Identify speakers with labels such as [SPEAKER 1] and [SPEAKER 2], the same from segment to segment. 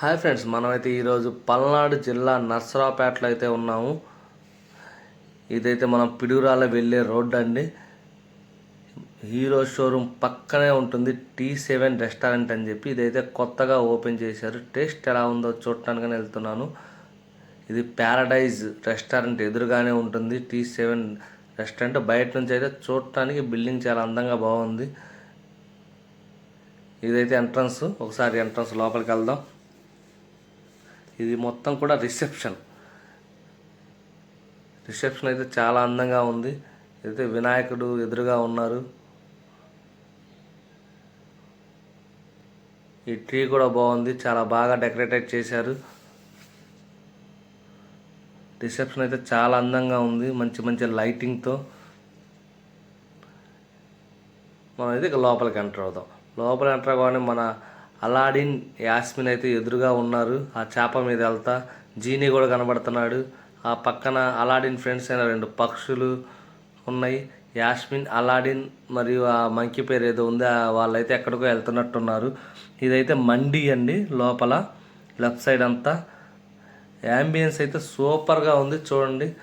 [SPEAKER 1] Hi friends మనమైతే ఈరోజు పల్నాడు జిల్లా నర్సరావుపేటలో అయితే ఉన్నాము. ఇదైతే మనం పిడుగురాల వెళ్ళే రోడ్డు అండి. హీరో షోరూమ్ పక్కనే ఉంటుంది టీ సెవెన్ రెస్టారెంట్ అని చెప్పి ఇదైతే కొత్తగా ఓపెన్ చేశారు. టేస్ట్ ఎలా ఉందో చూడటానికి వెళ్తున్నాను. ఇది ప్యారడైజ్ రెస్టారెంట్ ఎదురుగానే ఉంటుంది టీ సెవెన్ రెస్టారెంట్. బయట నుంచి అయితే చూడటానికి బిల్డింగ్ చాలా అందంగా బాగుంది. ఇదైతే ఎంట్రన్స్ ఒకసారి ఎంట్రన్స్ లోపలికి వెళ్దాం. ఇది మొత్తం కూడా రిసెప్షన్. రిసెప్షన్ అయితే చాలా అందంగా ఉంది. అయితే వినాయకుడు ఎదురుగా ఉన్నారు. ఈ ట్రీ కూడా బాగుంది. చాలా బాగా డెకరేటెడ్ చేశారు. రిసెప్షన్ అయితే చాలా అందంగా ఉంది. మంచి మంచి లైటింగ్తో. మనం అయితే ఇక లోపలికి ఎంటర్ అవుతాం లోపల ఎంటర్ అవ్వగానే మన అలాడిన్ యాస్మిన్ అయితే ఎదురుగా ఉన్నారు. ఆ చేప మీద వెళ్తా. జీనీ కూడా కనబడుతున్నాడు. ఆ పక్కన అలాడిన్ ఫ్రెండ్స్ అయిన రెండు పక్షులు ఉన్నాయి. యాస్మిన్ అలాడిన్ మరియు ఆ మంకీ పేరు ఏదో ఉంది. ఆ వాళ్ళైతే ఎక్కడికో వెళ్తున్నట్టున్నారు. ఇదైతే మండి అండి లోపల లెఫ్ట్ సైడ్ అంతా. యాంబియన్స్ అయితే సూపర్గా ఉంది. చూడండి.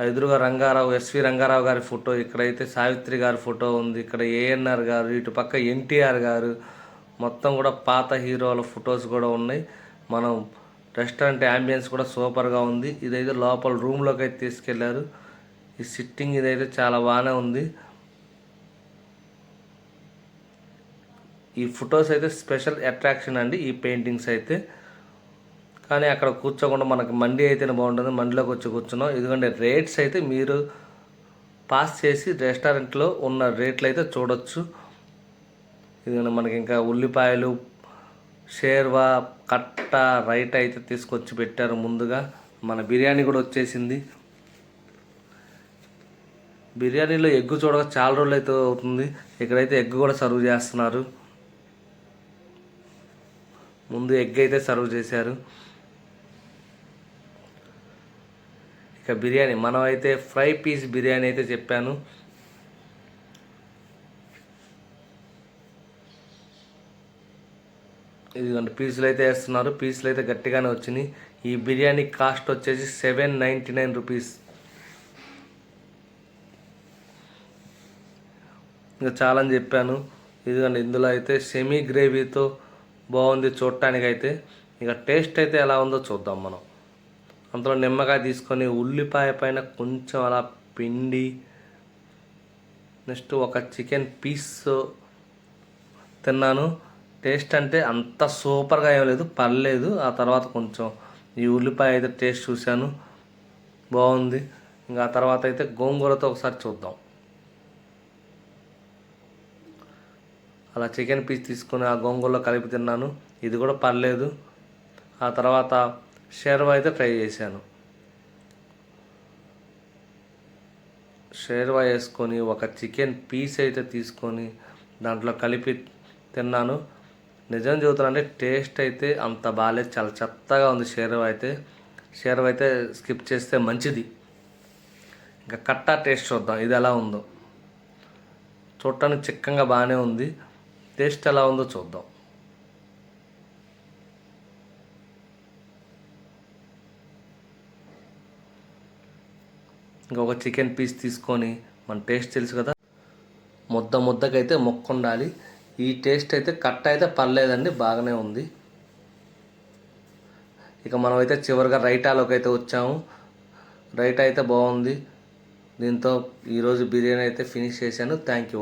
[SPEAKER 1] ఎదురుగా రంగారావు ఎస్వి రంగారావు గారి ఫోటో ఇక్కడైతే సావిత్రి గారి ఫోటో ఉంది. ఇక్కడ ఏఎన్ఆర్ గారు ఇటు పక్క ఎన్టీఆర్ గారు. మొత్తం కూడా పాత హీరోల ఫొటోస్ కూడా ఉన్నాయి. మనం రెస్టారెంట్ యాంబియన్స్ కూడా సూపర్గా ఉంది. ఇదైతే లోపల రూమ్లోకి అయితే తీసుకెళ్ళారు. ఈ సిట్టింగ్ ఇదైతే చాలా బాగానే ఉంది. ఈ ఫొటోస్ అయితే స్పెషల్ అట్రాక్షన్ అండి. ఈ పెయింటింగ్స్ అయితే. కానీ అక్కడ కూర్చోకుండా మనకి మండి అయితేనే బాగుంటుంది. మండిలోకి వచ్చి కూర్చున్నాం. ఎందుకంటే రేట్స్ అయితే మీరు పాస్ చేసి రెస్టారెంట్లో ఉన్న రేట్లు అయితే చూడొచ్చు. ఇది మనకి ఇంకా ఉల్లిపాయలు షేర్వా కట్ట రైట్ అయితే తీసుకొచ్చి పెట్టారు ముందుగా. మన బిర్యానీ కూడా వచ్చేసింది. బిర్యానీలో ఎగ్గు చూడక చాలా రోజులు అయితే అవుతుంది. ఇక్కడైతే ఎగ్ కూడా సర్వ్ చేస్తున్నారు. ముందు ఎగ్ అయితే సర్వ్ చేశారు. ఇక బిర్యానీ మనం అయితే ఫ్రై పీస్ బిర్యానీ అయితే చెప్పాను. ఇదిగోండి పీసులు అయితే వేస్తున్నారు. పీసులు అయితే గట్టిగానే వచ్చినాయి. ఈ బిర్యానీ కాస్ట్ వచ్చేసి సెవెన్ నైంటీ నైన్ రూపీస్. ఇంకా చాలా అని చెప్పాను. ఇదిగోండి ఇందులో అయితే సెమీ గ్రేవీతో బాగుంది చూడటానికి అయితే ఇక టేస్ట్ అయితే ఎలా ఉందో చూద్దాం మనం. అందులో నిమ్మకాయ తీసుకొని ఉల్లిపాయ పైన కొంచెం అలా పిండి నెక్స్ట్ ఒక చికెన్ పీస్ తిన్నాను. టేస్ట్ అంటే అంత సూపర్గా ఏం లేదు పర్లేదు. ఆ తర్వాత కొంచెం ఈ ఉల్లిపాయ అయితే టేస్ట్ చూశాను. బాగుంది. ఇంకా ఆ తర్వాత అయితే గోంగూరతో ఒకసారి చూద్దాం. అలా చికెన్ పీస్ తీసుకొని ఆ గోంగూరలో కలిపి తిన్నాను. ఇది కూడా పర్లేదు. ఆ తర్వాత షేర్వా అయితే ట్రై చేశాను. షేర్వా వేసుకొని ఒక చికెన్ పీస్ అయితే తీసుకొని దాంట్లో కలిపి తిన్నాను. నిజం చెబుతానంటే టేస్ట్ అయితే అంత బాగాలేదు చాలా చెత్తగా ఉంది షేరవ అయితే. షేర్వా అయితే స్కిప్ చేస్తే మంచిది. ఇంకా కట్టా టేస్ట్ చూద్దాం ఇది ఎలా ఉందో. చూడటానికి చిక్కంగా బాగానే ఉంది. టేస్ట్ ఎలా ఉందో చూద్దాం. ఇంకొక చికెన్ పీస్ తీసుకొని మన టేస్ట్ తెలుసు కదా. ముద్ద ముద్దకైతే మొక్క ఉండాలి ఈ టేస్ట్ అయితే కట్ అయితే పర్లేదండి బాగానే ఉంది. ఇక మనమైతే చివరిగా రైటాలోకి అయితే వచ్చాము. రైటా అయితే బాగుంది. దీంతో ఈరోజు బిర్యానీ అయితే ఫినిష్ చేశాను. Thank you